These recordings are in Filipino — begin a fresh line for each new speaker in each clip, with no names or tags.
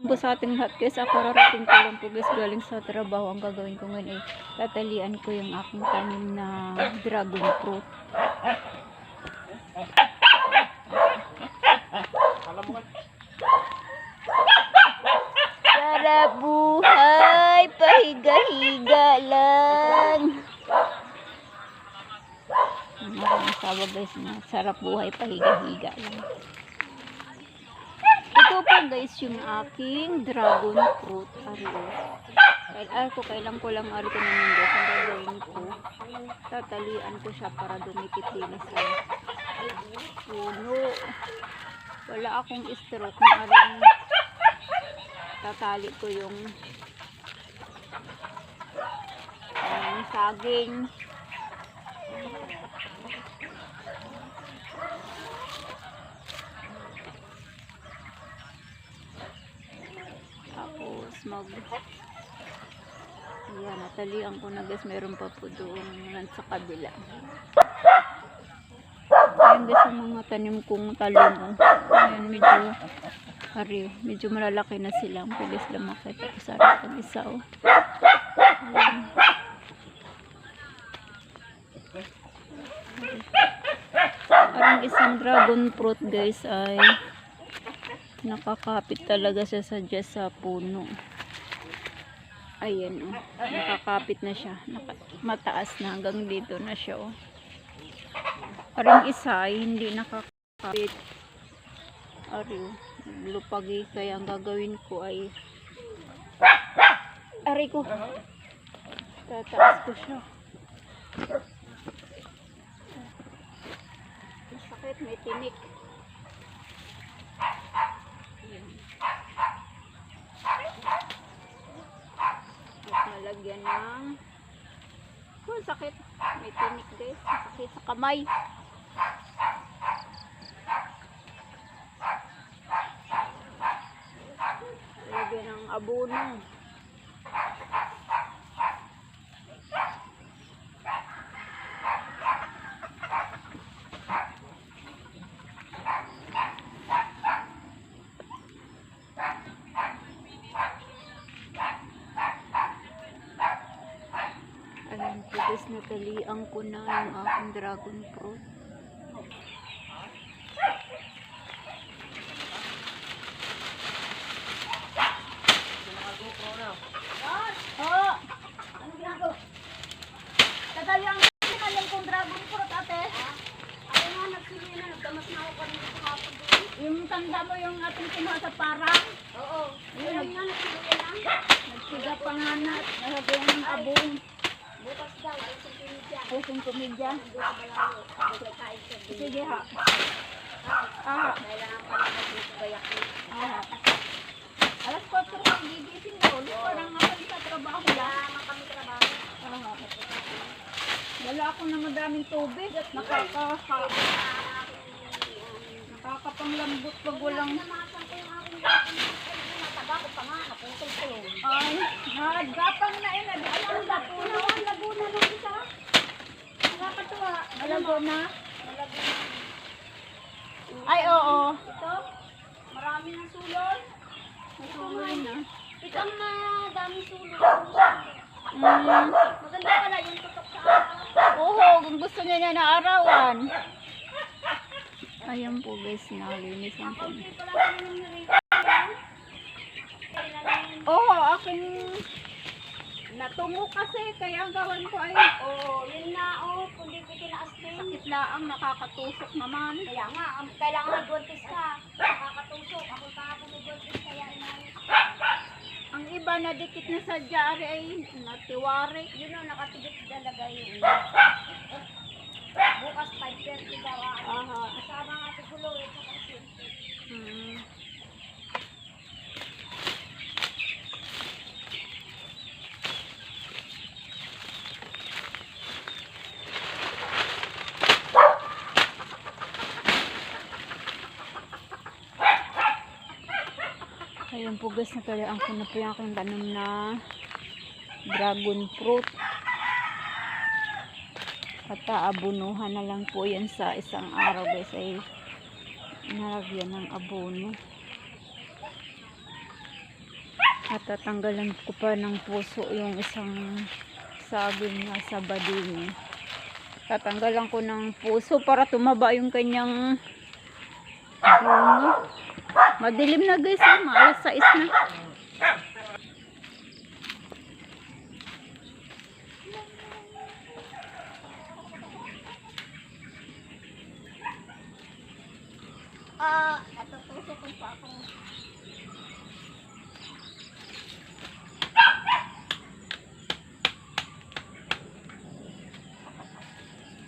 po sa ating lahat guys, ako rarating ko lang po guys galing sa trabaho. Ang gagawin ko ngayon ay tatalian ko yung aking tanim na dragon fruit. Sarap buhay, pahiga-higa lang. Ang asawa guys na sarap buhay, pahiga-higa lang. Po guys yung aking dragon fruit. Ariyo. Kailan ko, kailan ko lang ari ko naman guys. Ang gagawin ko, tatalian ko siya para dumikit din sa puno. Wala akong stroke na aring tatali ko yung yung saging. Mag Ayan, natalian ko na guys. Meron pa po doon sa kabila. Ayan guys, yung mga tanim kong talong. oh. Ayan, medyo Ari, medyo malalaki na sila. Ang bilis lumaki. Tapos ari pag isa oh. Ayan. Parang isang dragon fruit guys ay nakakapit talaga siya sa sa puno. Ayan oh. Nakakapit na siya. Naka, mataas na hanggang dito na siya oh. Parang isa ay hindi nakakapit. Ari oh. Lupagi kaya ang gagawin ko ay Ari ko. Tataas ko siya. Masakit, may tinik. At nalagyan ng oh, sakit. May tinik guys. Sakit sa kamay. Lagyan ng abono. Ayan po guys, natalian ko na yung aking dragon fruit.
Yung.
Yung tanda mo yung ating kinuha sa parang,
Oo. Na.
nagsiga pa nga na, nalagyan ng abong,
Bukas daw,
pusong kumidya.
Sa binig.
Sige ha.
Ah, kailangan pala magbubugayak mo.
ah. Alas 4 ko gigising ko, parang ako sa trabaho lang.
Kailangan kami trabaho.
Ah. Wala ako na madaming tubig at nakaka nakakapanglambot pag walang
ko. Ay, ko pa nga. Naputol ko yun.
ay nagapang na eh nag
Ang Laguna, ang Laguna nung isa.
Malago na. Ay oo.
Ito, marami ng sulol.
Nasuloy na.
Ito ang madaming sulol.
Mm.
Maganda pala yung tutok sa araw.
Oo, kung gusto niya niya na arawan. Ayan po guys, nalinisan ko. na.
Hindi pala kami ng nirito.
Oo, aking natungo kasi, kaya ang gawan ko ay
Oo, yun na, oh, kung di ko tinaas din.
sakit laang nakakatusok naman.
Kaya nga, ang- kailangan mag-buntis ka. Nakakatusok. Ako pa ako mag-buntis kaya inayos.
Ang iba na dikit na sa jari ay natiwari.
Yun o, nakatigit talaga yun. Bukas 5.30 daw. ah.
Aha.
Kasama nga si Gulo. eh, saka si
Hmm. Ayun po guys, natalaan ko na po yung aking tanim na dragon fruit. At aabunuhan na lang po yan sa isang araw guys ay nalagyan ng abono. At tatanggalan ko pa ng puso yung isang saging na sa bading. Tatanggalan ko ng puso para tumaba yung kanyang Madilim na guys, eh. maalas sa na.
Ah, ito tusok ko pa ako.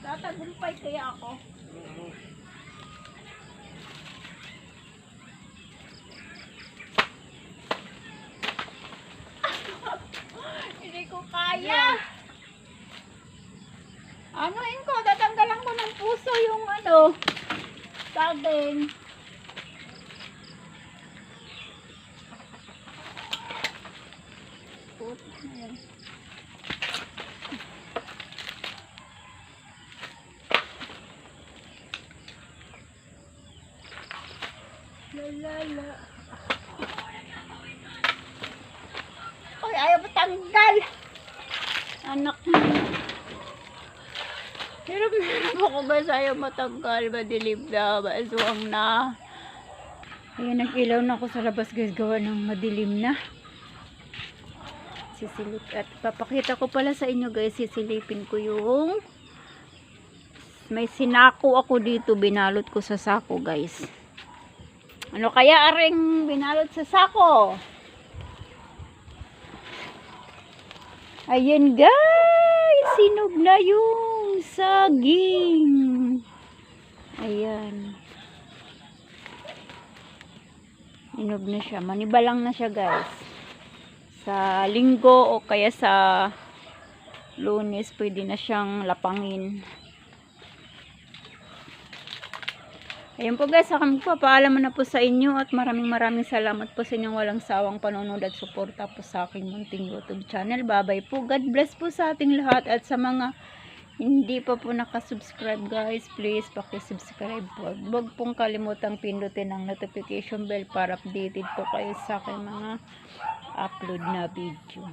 Tatagumpay kaya ako. Hindi ko kaya.
Ano yun ko? Tatanggalan ko ng puso yung ano.
Saging.
Put, ayan.
Lalala. Ay, ayaw matanggal.
Anak mo. Hirap na hirap ako guys. Ayaw matanggal. Madilim na. Maswang na. Ayan, nag-ilaw na ako sa labas guys. Gawa ng madilim na. Sisilip. At papakita ko pala sa inyo guys. Sisilipin ko yung may sinako ako dito. Binalot ko sa sako guys. Ano kaya aring binalot sa sako? Ayan guys, sinog na yung saging. Ayan. Sinog na siya. Manibalang na siya guys. Sa linggo o kaya sa lunes pwede na siyang lapangin. Ayan po guys, ako magpapaalam na po sa inyo at maraming maraming salamat po sa inyong walang sawang panonood at suporta po sa aking munting YouTube channel. Bye-bye po. God bless po sa ating lahat at sa mga hindi pa po nakasubscribe guys, please pakisubscribe po. Huwag pong kalimutang pindutin ang notification bell para updated po kayo sa aking mga upload na video.